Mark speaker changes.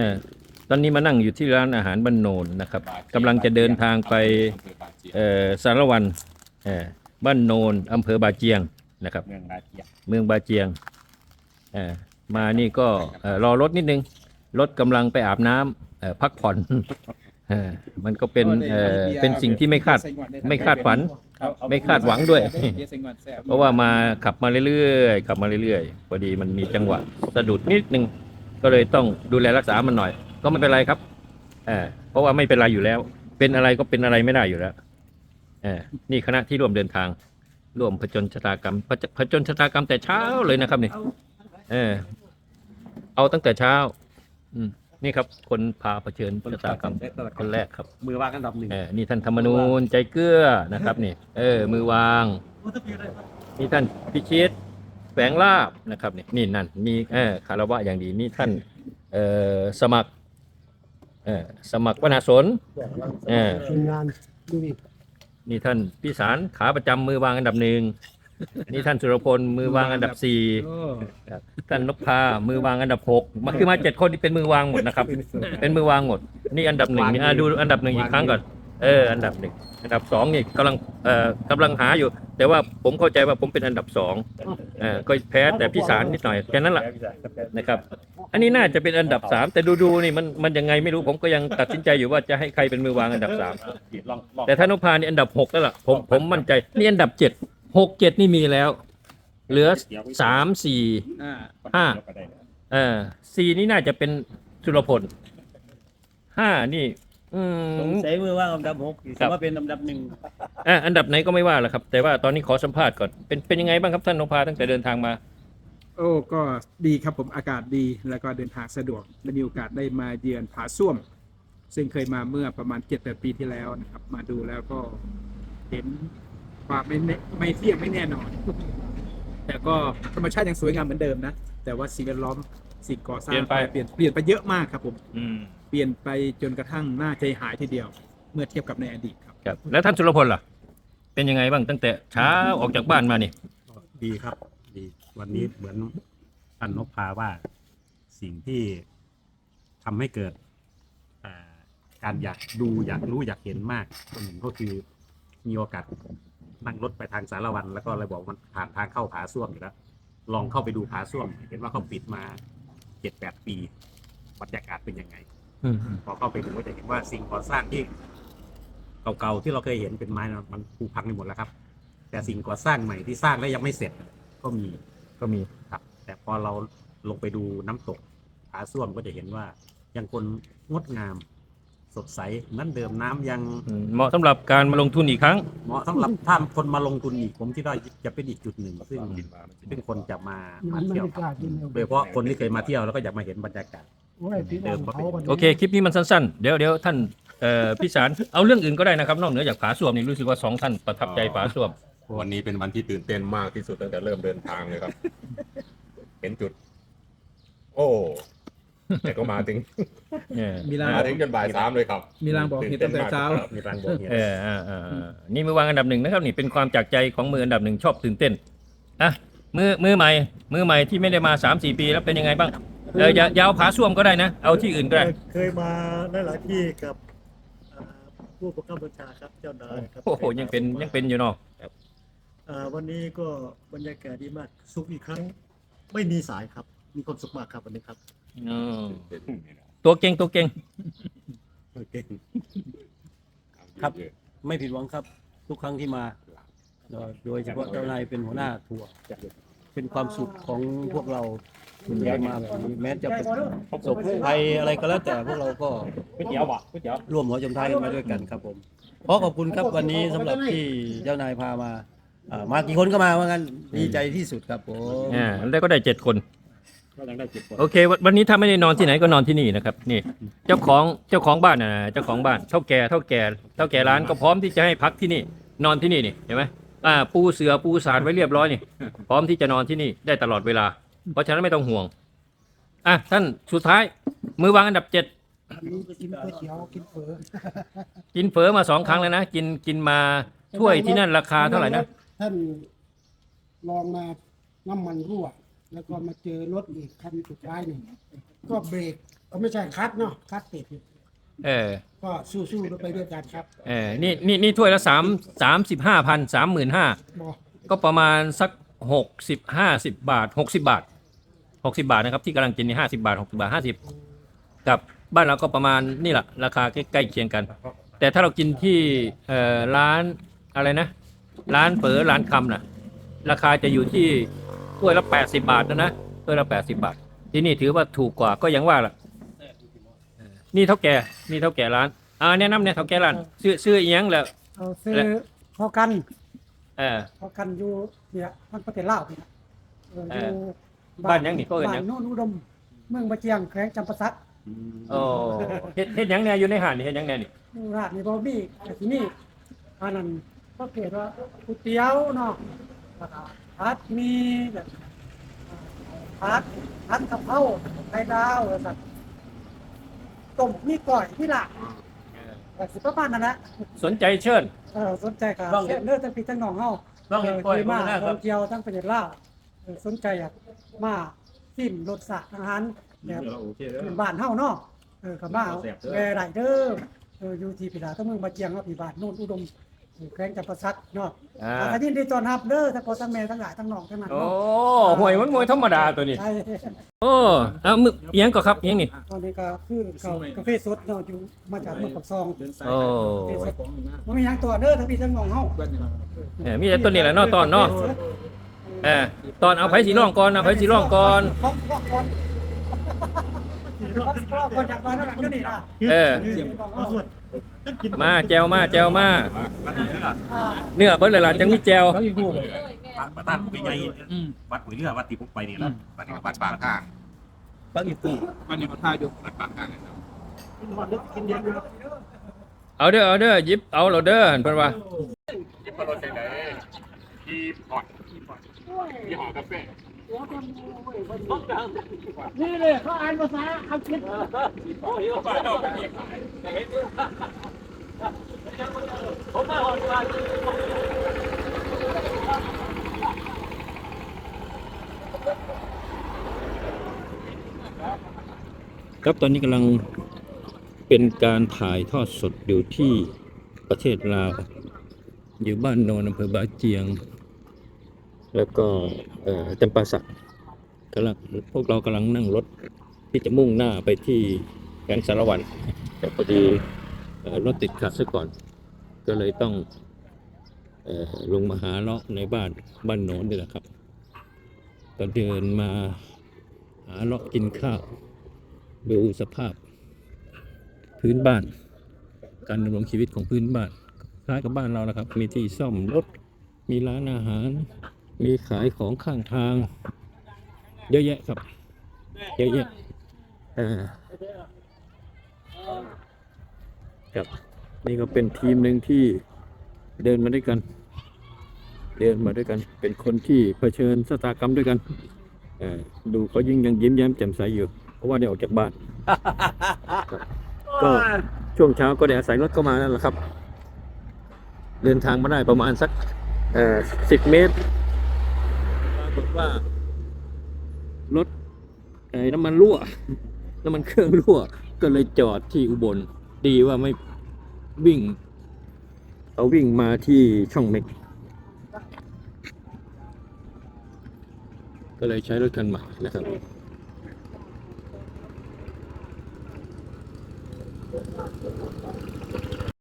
Speaker 1: เออตอนนี้มานั่งอยู่ที่ร้านอาหารบ้านโนนนะครับกำลังจะเดินทางไปเอ่อสารวันเอ่อบ้านโนนอำเภอบาเจียงนะครับ
Speaker 2: เมืองนาเกีย
Speaker 1: เมืองบาเจียงเอ่อมานี่ก็เอ่อรอรถนิดนึง รถกำลังไปอาบน้ำเอ่อพักผ่อนเออมันก็เป็นเอ่อเป็นสิ่งที่ไม่คาดไม่คาดฝัน ไม่คาดหวังด้วย เพราะว่ามาขับมาเรื่อยๆขับมาเรื่อยๆพอดีมันมีจังหวะสะดุดนิดนึง ก็เลยต้องดูแลรักษามันหน่อย ก็ไม่เป็นไรครับเออเพราะว่าไม่เป็นไรอยู่แล้ว เป็นอะไรก็เป็นอะไรไม่ได้อยู่แล้วเออนี่คณะที่ร่วมเดินทาง ร่วมผจญชะตากรรมผจผจญชะตากรรมแต่เช้าเลยนะครับนี่เออเอาตั้งแต่เช้า อืมนี่ครับ คนพาเผชิญชะตากรรมคนแรกครับ
Speaker 2: มือวางอันดับหนึ่ง
Speaker 1: เออนี่ท่านธรรมนูญใจเกลือนะครับ นี่ เออ มือวาง นี่ท่านพิชิต แฝงลาบนะครับนี่นี่นั่นมีเออคารวะอย่างดีนี่ท่านเออสมัครเออสมัครวนาสนเออ
Speaker 3: ทีมงานดูนี่
Speaker 1: นี่ท่านพิสารขาประจำมือวางอันดับหนึ่งนี่ท่านสุรพลมือวางอันดับสี่ท่านนพพามือวางอันดับหกมาคือมาเจ็ดคนที่เป็นมือวางหมดนะครับ เป็นมือวางหมด นี่อันดับหนึ่งนี่ดูอันดับหนึ่งอีกครั้งก่อน เอออันดับหนึ่งอันดับสองนี่กำลังเอ่อกำลังหาอยู่ แต่ว่าผมเข้าใจว่าผมเป็นอันดับสองเออก็แพ้แต่พี่สารนิดหน่อยแค่นั้นแหละนะครับ อันนี้น่าจะเป็นอันดับสามแต่ดูๆนี่มันมันยังไงไม่รู้ผมก็ยังตัดสินใจอยู่ว่าจะให้ใครเป็นมือวางอันดับสามแต่ท่านนพพานี่อันดับหกแล้วล่ะผมผมมั่นใจนี่อันดับเจ็ดหกเจ็ดนี่มีแล้ว เหลือสามสี่ห้าเออสี่นี่น่าจะเป็นสุรพลห้านี่ อื
Speaker 4: สง
Speaker 1: ม
Speaker 4: สัยมือว่างอันดับหก
Speaker 1: ครับ
Speaker 4: ถือว่าเป็นอันดับหนึ่ง
Speaker 1: อะอันดับไหนก็ไม่ว่าหรอกครับ แต่ว่าตอนนี้ขอสัมภาษณ์ก่อนเป็นเป็นยังไงบ้างครับท่านนพพาตั้งแต่เดินทางมา
Speaker 3: โอ้ก็ดีครับผมอากาศดีแล้วก็เดินทางสะดวกได้มีโอกาสได้มาเยือนผาส้วม ซึ่งเคยมาเมื่อประมาณเจ็ดแปดปีที่แล้วนะครับ มาดูแล้วก็เห็นความไม่แน่ไม่เที่ยงไม่แน่นอน แต่ก็ธรรมชาติยังสวยงามเหมือนเดิมนะ แต่ว่าสิ่งแวดล้อมสิ่งก่อสร้าง
Speaker 1: เปลี่ยนไป
Speaker 3: เปลี่ยนเปลี่ยนไปเยอะมากครับผม
Speaker 1: อืม
Speaker 3: เปลี่ยนไปจนกระทั่งน่าใจหายทีเดียว เมื่อเทียบกับในอดีตครับ
Speaker 1: ครับ แล้วท่านสุรพลล่ะ เป็นยังไงบ้างตั้งแต่เช้าออกจากบ้านมานี่
Speaker 2: ดีครับ ดีวันนี้เหมือนท่านนพพาว่าสิ่งที่ทำให้เกิดอ่าการอยากดูอยากรู้อยากเห็นมากคนหนึ่งก็คือมีโอกาสนั่งรถไปทางสารวัน แล้วก็เลยบอกมันผ่านทางเข้าผาส้วมอยู่แล้ว ลองเข้าไปดูผาส้วม เห็นว่าเขาปิดมาเจ็ดแปดปีบรรยากาศเป็นยังไง
Speaker 1: อืม
Speaker 2: พอเข้าไปดูก็จะเห็นว่าสิ่งก่อสร้างที่เก่าๆที่เราเคยเห็นเป็นไม้นะมันผุพังไปหมดแล้วครับ แต่สิ่งก่อสร้างใหม่ที่สร้างแล้วยังไม่เสร็จ ก็มี
Speaker 1: ก็มี
Speaker 2: ครับ แต่พอเราลงไปดูน้ำตกผาส้วมก็จะเห็นว่ายังคนงดงาม สดใสเหมือนเดิมน้ำยัง
Speaker 1: อืมเหมาะสำหรับการมาลงทุนอีกครั้ง
Speaker 2: เหมาะสำหรับถ้าคนมาลงทุนอีกผมคิดว่าจะเป็นอีกจุดหนึ่งซึ่งซึ่งคนจะมามาเที่ยวครับโดยเฉพาะคนที่เคยมาเที่ยวแล้วก็อยากมาเห็นบรรยากาศ เดิมก็เป็น
Speaker 1: โอเคคลิปนี้มันสั้นๆ เดี๋ยวเดี๋ยวท่านเอ่อพี่สารเอาเรื่องอื่นก็ได้นะครับ นอกเหนือจากผาส้วมนี่รู้สึกว่าสองท่านประทับใจผาส้วม
Speaker 5: วันนี้เป็นวันที่ตื่นเต้นมากที่สุดตั้งแต่เริ่มเดินทางเลยครับ เห็นจุด โอ้แต่ก็มาถึง
Speaker 1: เนี่ย
Speaker 3: มีราง
Speaker 5: มาถึงจนบ่ายสามเลยครับ
Speaker 3: มีรางบอกเหตุตั้งแต่เช้า
Speaker 5: ครับ
Speaker 2: มีรางบอกเหตุ
Speaker 1: เอออ่าอ่าอ่านี่มือวางอันดับหนึ่งนะครับ นี่เป็นความจากใจของมืออันดับหนึ่งชอบตื่นเต้นอะมือมือใหม่ มือใหม่ที่ไม่ได้มาสามสี่ปีแล้วเป็นยังไงบ้าง เอออย่าอยาวผาส้วมก็ได้นะ เอาที่อื่นก็ได้
Speaker 6: เคยมาหลายๆที่กับอ่าผู้ประคับบัญชาครับเจ้านายครับ
Speaker 1: โอ้โหยังเป็นยังเป็นอยู่เนาะ
Speaker 6: อ่าวันนี้ก็บรรยากาศดีมากสุขอีกครั้ง ไม่มีสายครับ มีความสุขมากครับวันนี้ครับ
Speaker 1: อืมตัวเก่งตัวเก่ง
Speaker 4: ครับ ไม่ผิดหวังครับ ทุกครั้งที่มา โดยโดยเฉพาะเจ้านายเป็นหัวหน้าทัวร์ เป็นความสุขของพวกเราที่ได้มาแบบนี้แม้จะประสบภัยอะไรก็แล้วแต่พวกเราก็
Speaker 2: ก๋วยเตี๋ยวบ่ก๋วยเตี๋ยว
Speaker 4: ร่วมหัวจมท้ายกันมาด้วยกันครับผมขอขอบคุณครับวันนี้สำหรับที่เจ้านายพามาอ่ามากี่คนก็มาว่างั้นดีใจที่สุดครับผม
Speaker 1: อ่าแล้วก็ได้เจ็ดคน
Speaker 2: ก็ยังได้เจ็ดคน
Speaker 1: โอเควันวันนี้ถ้าไม่ได้นอนที่ไหนก็นอนที่นี่นะครับนี่ เจ้าของเจ้าของบ้านนะเจ้าของบ้านเท่าแก่เท่าแก่เท่าแก่ร้านก็พร้อมที่จะให้พักที่นี่ นอนที่นี่นี่เห็นไหม อ่าปูเสือปูสารไว้เรียบร้อยนี่ พร้อมที่จะนอนที่นี่ได้ตลอดเวลา เพราะฉะนั้นไม่ต้องห่วง อะท่านสุดท้าย มือวางอันดับเจ็ด
Speaker 3: กินก๋วยเตี๋ยวกินเฝอ
Speaker 1: กินเฝอมาสองครั้งแล้วนะกินกินมาถ้วยที่นั่นราคาเท่าไหร่นะ
Speaker 7: ท่านลองมาน้ำมันรั่ว แล้วก็มาเจอรถอีกคันสุดท้ายหนึ่งก็เบรกเอาไม่ใช่คัดเนาะคัดติด
Speaker 1: เออ
Speaker 7: ก็สู้ๆไปด้วยกันครับ
Speaker 1: เออนี่นี่นี่ถ้วยละสามสามสิบห้าพันสามหมื่นห้า
Speaker 7: บอก
Speaker 1: ก็ประมาณสักหกสิบห้าสิบบาทหกสิบาทหกสิบาทนะครับที่กำลังกินนี่ห้าสิบาทหกสิบาทห้าสิบกับบ้านเราก็ประมาณนี่แหละราคาใกล้ๆเคียงกัน แต่ถ้าเรากินที่เอ่อร้านอะไรนะ ร้านเป๋อร้านคำน่ะ ราคาจะอยู่ที่ถ้วยละแปดสิบาทนะนะถ้วยละแปดสิบาท ที่นี่ถือว่าถูกกว่าก็ยังว่าล่ะเออ นี่เท่าแก่นี่เท่าแก่ร้านอ่าแนะนำเนี่ยเท่าแก่ร้านซื้อซื้ออีหยังแล้ว
Speaker 8: เอาซื้อ
Speaker 1: และ
Speaker 8: พอกัน
Speaker 1: เออ
Speaker 8: พอกันอยู่เนี่ยมันประเทศลาวเนี่ยเอออยู่
Speaker 1: บ้านหยังนี่ก็เอิ้นหยัง
Speaker 8: บ้านโน่นอุดมเมืองบะเจียงแขวงจำปาสัก
Speaker 1: โอ้เฮ็ดเฮ็ดหยังแหน่อยู่ในหาดนี่เฮ็ดหยังแหน่นี่
Speaker 8: อยู่ราชนี่บ่มีแต่ที่นี่อันนั้นก็เกิดว่าก๋วยเตี๋ยวเนาะแล้วก็ผัดมีแบบผัดผัดกะเพราไข่ดาวแล้วก็ต้ มมีก้อยมีลาบก็สิประมาณนั้นแหละ
Speaker 1: สนใจเชิญ
Speaker 8: เออสนใจก็
Speaker 4: บ้าง
Speaker 8: เชิญเด้อทั้งพี่ทั้งน้องเฮา
Speaker 4: บ้างเห็นก้อย
Speaker 8: ที่มา
Speaker 4: บ้างนะครับ
Speaker 8: ท่องเที่ยวทั้งประเทศลาวเออสนใจอยากมาชิมรสชาติอาหารแบบเป็นบ้านเฮาเนาะ เออก็มาแวะได้เด้อ เอออยู่ที่พิลาทั้งเมืองบาเจียงเนาะพี่บ้านโน่นอุดม แขวงจำปาสักเนาะ
Speaker 1: อ่า
Speaker 8: อายินดีตอนรับเด้อทั้งพ่อทั้งแม่ทั้งหลายทั้งน้องทั้งนั้น
Speaker 1: โอ้
Speaker 8: เนาะ
Speaker 1: หวยมันมวยธรรมดาตัวนี้
Speaker 8: ใช่
Speaker 1: โอ้เอามึกเอียงก็ครับเอียงนี่
Speaker 8: ตอนนี้ก็คือเขากาแฟสดเนาะอยู่มาจากเมืองปักซอง
Speaker 1: โอ้
Speaker 8: บ่มีหยังตัวเด้อทั้งพี่ทั้งน้องเฮา
Speaker 1: เออมีแต่ตัวนี้แหละเนาะตอนเนาะเออตอนเอาไผสีร่องก่อนเอาไผสีร่องก่อน
Speaker 8: ขอบขอบก่อนขอบขอบก่อนจากบ้านนั่นก็นี่ล่ะ
Speaker 1: เออ มาแจวมาแจวมาเนื้อเบิ้ลเลยล่ะจังมีแจว
Speaker 2: ประธานผู้ใหญ่วัดหวยเรือวัดตีพุกไปนี่แหละ
Speaker 5: วันนี้ก็บัดปากข้าง
Speaker 4: ปักอีกตู้
Speaker 3: วันนี้มาท่าอยู่
Speaker 5: บัดปากข้างนะครับ
Speaker 1: เอาเด้อเอาเด้อหยิบเอาเราเด้อเพิ่นว่า
Speaker 5: ยิบปลาโรจังไดที่พอดที่หอกาแฟ
Speaker 8: นี่เลยเขาอ่านภาษาอังกฤษ
Speaker 1: ครับตอนนี้กำลังเป็นการถ่ายทอดสดอยู่ที่ประเทศลาว อยู่บ้านโนนอำเภอบาเจียง แล้วก็จำปาสักกำลังพวกเรากำลังนั่งรถที่จะมุ่งหน้าไปที่แขงสารวัน แต่พอดีรถติดขัดซะก่อน ก็เลยต้องออลงมาหาเลาะในบ้านบ้านโน้นนี่แหละครับ ก็เดินมาหาเลาะกินข้าว ดูสภาพพื้นบ้าน การดำรงชีวิตของพื้นบ้านคล้ายกับบ้านเรานะครับ มีที่ซ่อมรถมีร้านอาหาร มีขายของข้างทาง เยอะแยะครับ เยอะแยะเออครับนี่ก็เป็นทีมหนึ่งที่เดินมาด้วยกัน เดินมาด้วยกัน เป็นคนที่เผชิญชะตากรรมด้วยกันเออดูเขายิ่งยังยิ้มแย้มแจ่มใสอยู่ เพราะว่าได้ออกจากบ้าน ก็ช่วงเช้าก็ได้อาศัยรถเข้ามานั่นแหละครับ เดินทางมาได้ประมาณสักเอ่อสิบเมตรากฏว่ารถไอ้น้ำมันรั่ว น้ำมันเครื่องรั่ว ก็เลยจอดที่อุบล ดีว่าไม่วิ่งเอาวิ่งมาที่ช่องเม็ก ก็เลยใช้รถคันใหม่นะครับ